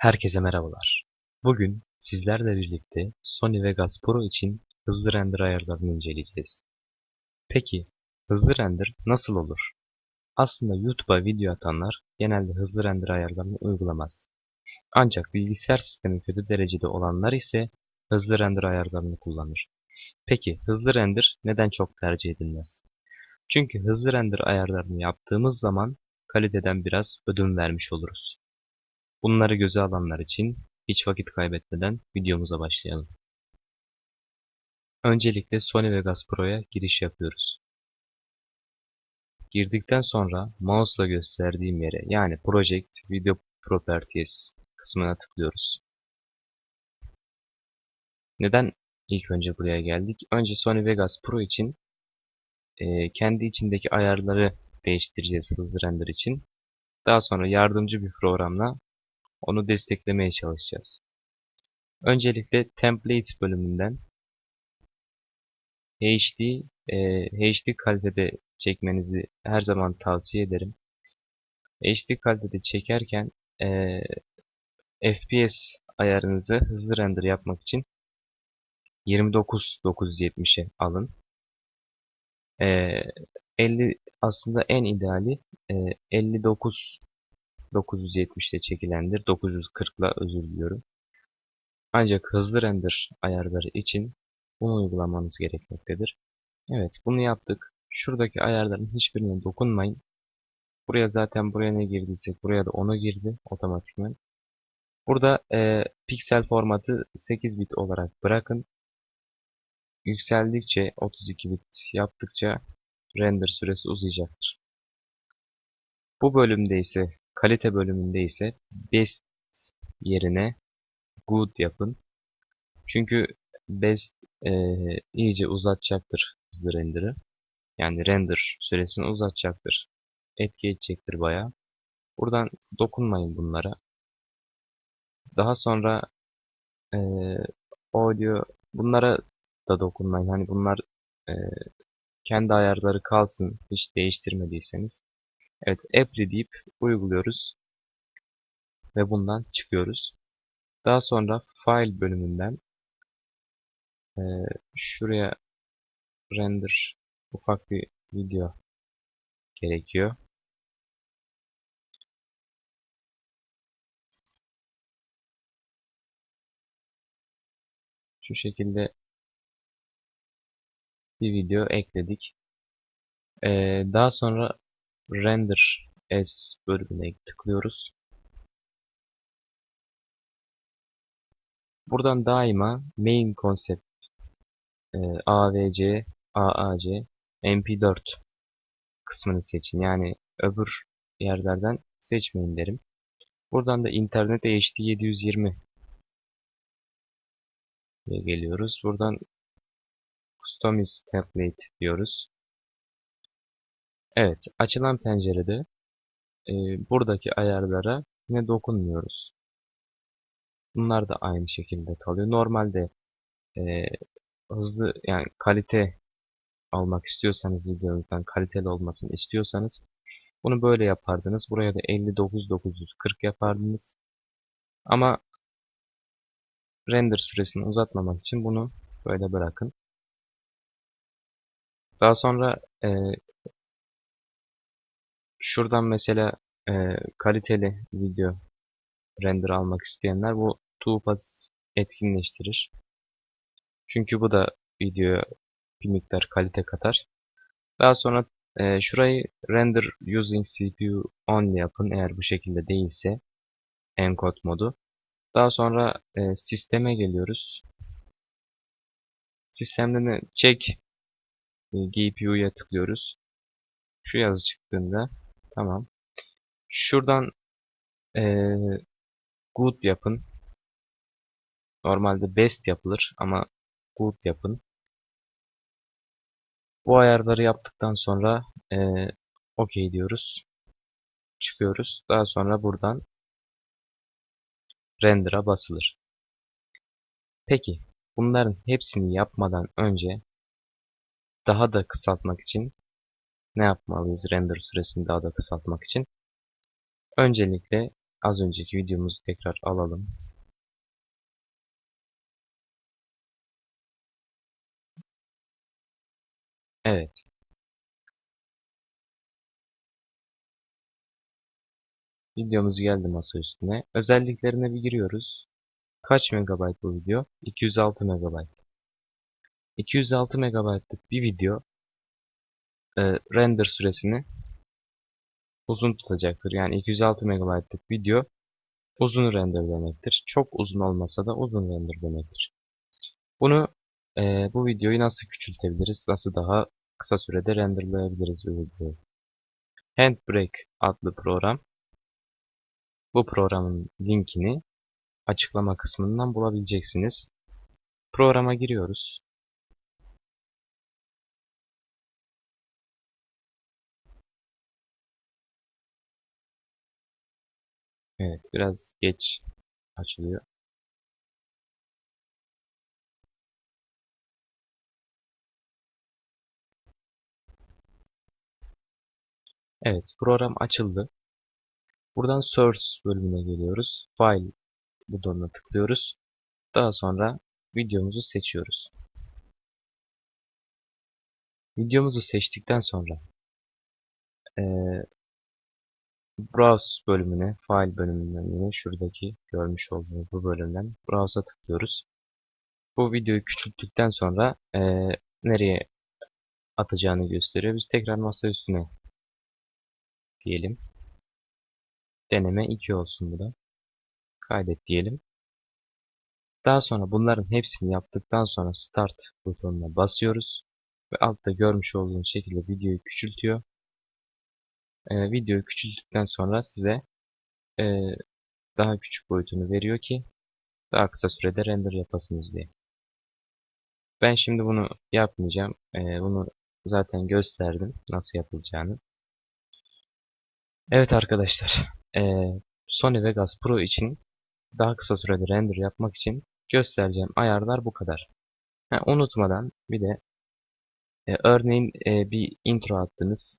Herkese merhabalar. Bugün sizlerle birlikte Sony Vegas Pro için hızlı render ayarlarını inceleyeceğiz. Peki hızlı render nasıl olur? Aslında YouTube'a video atanlar genelde hızlı render ayarlarını uygulamaz. Ancak bilgisayar sistemi kötü derecede olanlar ise hızlı render ayarlarını kullanır. Peki hızlı render neden çok tercih edilmez? Çünkü hızlı render ayarlarını yaptığımız zaman kaliteden biraz ödün vermiş oluruz. Bunları göze alanlar için hiç vakit kaybetmeden videomuza başlayalım. Öncelikle Sony Vegas Pro'ya giriş yapıyoruz. Girdikten sonra mouse'la gösterdiğim yere yani Project Video Properties kısmına tıklıyoruz. Neden ilk önce buraya geldik? Önce Sony Vegas Pro için e, kendi içindeki ayarları değiştireceğiz hızlı render için. Daha sonra yardımcı bir programla onu desteklemeye çalışacağız. Öncelikle Templates bölümünden HD, e, HD kalitede çekmenizi her zaman tavsiye ederim. HD kalitede çekerken e, FPS ayarınızı hızlı render yapmak için 29970'e alın. E, 50 aslında en ideali e, 59 970'te çekilendir. 940'la özür diliyorum. Ancak hızlı render ayarları için bunu uygulamanız gerekmektedir. Evet bunu yaptık. Şuradaki ayarların hiçbirine dokunmayın. Buraya zaten buraya ne girdiysek buraya da onu girdi otomatikman. Burada e, piksel formatı 8 bit olarak bırakın. Yükseldikçe 32 bit yaptıkça render süresi uzayacaktır. Bu bölümde ise Kalite bölümünde ise best yerine good yapın. Çünkü best e, iyice uzatacaktır hızlı render'ı. Yani render süresini uzatacaktır. Etki edecektir baya. Buradan dokunmayın bunlara. Daha sonra e, audio bunlara da dokunmayın. Hani bunlar e, kendi ayarları kalsın hiç değiştirmediyseniz. Evet apply deyip uyguluyoruz. Ve bundan çıkıyoruz. Daha sonra file bölümünden e, şuraya render ufak bir video gerekiyor. Şu şekilde bir video ekledik. Ee, daha sonra Render as bölümüne tıklıyoruz. Buradan daima main concept e, AVC, AAC, MP4 kısmını seçin. Yani öbür yerlerden seçmeyin derim. Buradan da internet HD 720 diye geliyoruz. Buradan Customize Template diyoruz. Evet, açılan pencerede e, buradaki ayarlara yine dokunmuyoruz. Bunlar da aynı şekilde kalıyor. Normalde e, hızlı yani kalite almak istiyorsanız videonuzdan kaliteli olmasını istiyorsanız bunu böyle yapardınız. Buraya da 59940 yapardınız. Ama render süresini uzatmamak için bunu böyle bırakın. Daha sonra e, Şuradan mesela e, kaliteli video render almak isteyenler bu toolpath etkinleştirir. Çünkü bu da videoya bir miktar kalite katar. Daha sonra e, şurayı render using CPU only yapın eğer bu şekilde değilse encode modu. Daha sonra e, sisteme geliyoruz. Sistemden de check e, GPU'ya tıklıyoruz. Şu yazı çıktığında Tamam. Şuradan ee, good yapın. Normalde best yapılır ama good yapın. Bu ayarları yaptıktan sonra ee, OK diyoruz. Çıkıyoruz. Daha sonra buradan render'a basılır. Peki bunların hepsini yapmadan önce daha da kısaltmak için ne yapmalıyız render süresini daha da kısaltmak için? Öncelikle az önceki videomuzu tekrar alalım. Evet. Videomuz geldi masa üstüne. Özelliklerine bir giriyoruz. Kaç megabayt bu video? 206 megabayt. 206 megabaytlık bir video e, render süresini uzun tutacaktır. Yani 206 megabaytlık video uzun render demektir. Çok uzun olmasa da uzun render demektir. Bunu e, bu videoyu nasıl küçültebiliriz? Nasıl daha kısa sürede renderlayabiliriz bu videoyu? Handbrake adlı program. Bu programın linkini açıklama kısmından bulabileceksiniz. Programa giriyoruz. Evet, biraz geç açılıyor. Evet, program açıldı. Buradan Source bölümüne geliyoruz. File butonuna tıklıyoruz. Daha sonra videomuzu seçiyoruz. Videomuzu seçtikten sonra e, Browse bölümüne, File bölümünden yine şuradaki görmüş olduğunuz bu bölümden Browse'a tıklıyoruz. Bu videoyu küçülttükten sonra e, nereye atacağını gösteriyor. Biz tekrar masa üstüne diyelim. Deneme 2 olsun bu da. Kaydet diyelim. Daha sonra bunların hepsini yaptıktan sonra Start butonuna basıyoruz. Ve altta görmüş olduğunuz şekilde videoyu küçültüyor. Ee, videoyu küçülttükten sonra size e, daha küçük boyutunu veriyor ki daha kısa sürede render yapasınız diye. Ben şimdi bunu yapmayacağım. Ee, bunu zaten gösterdim nasıl yapılacağını. Evet arkadaşlar. E, Sony Vegas Pro için daha kısa sürede render yapmak için göstereceğim ayarlar bu kadar. Ha, unutmadan bir de e, örneğin e, bir intro attınız.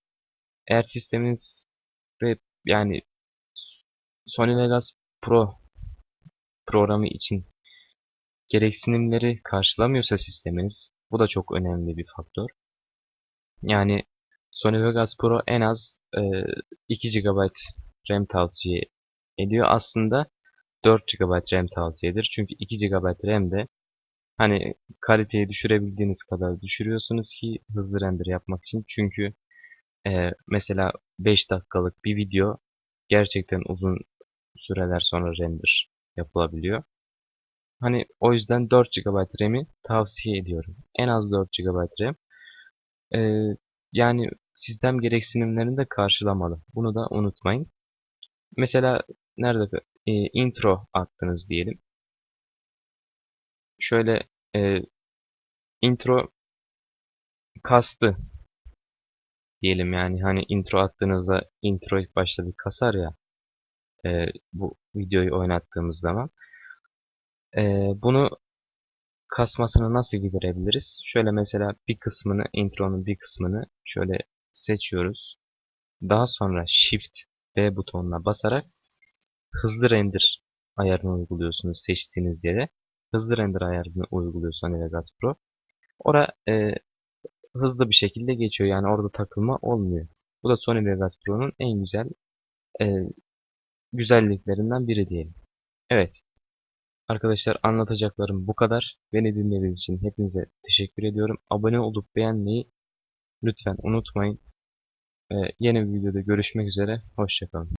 Eğer sisteminiz ve yani Sony Vegas Pro programı için gereksinimleri karşılamıyorsa sisteminiz bu da çok önemli bir faktör. Yani Sony Vegas Pro en az e, 2 GB RAM tavsiye ediyor. Aslında 4 GB RAM tavsiyedir. Çünkü 2 GB RAM de hani kaliteyi düşürebildiğiniz kadar düşürüyorsunuz ki hızlı render yapmak için. Çünkü e, mesela 5 dakikalık bir video gerçekten uzun süreler sonra render yapılabiliyor. Hani o yüzden 4 GB RAM'i tavsiye ediyorum. En az 4 GB RAM. Ee, yani sistem gereksinimlerini de karşılamalı. Bunu da unutmayın. Mesela nerede e, intro attınız diyelim. Şöyle e, intro kastı diyelim yani hani intro attığınızda intro ilk başta bir kasar ya e, bu videoyu oynattığımız zaman e, bunu kasmasını nasıl giderebiliriz? Şöyle mesela bir kısmını intronun bir kısmını şöyle seçiyoruz. Daha sonra Shift B butonuna basarak hızlı render ayarını uyguluyorsunuz seçtiğiniz yere. Hızlı render ayarını uyguluyor Sony Vegas Pro. Ora e, hızlı bir şekilde geçiyor. Yani orada takılma olmuyor. Bu da Sony Vegas Pro'nun en güzel e, güzelliklerinden biri diyelim. Evet. Arkadaşlar anlatacaklarım bu kadar. Beni dinlediğiniz için hepinize teşekkür ediyorum. Abone olup beğenmeyi lütfen unutmayın. Ee, yeni bir videoda görüşmek üzere. Hoşçakalın.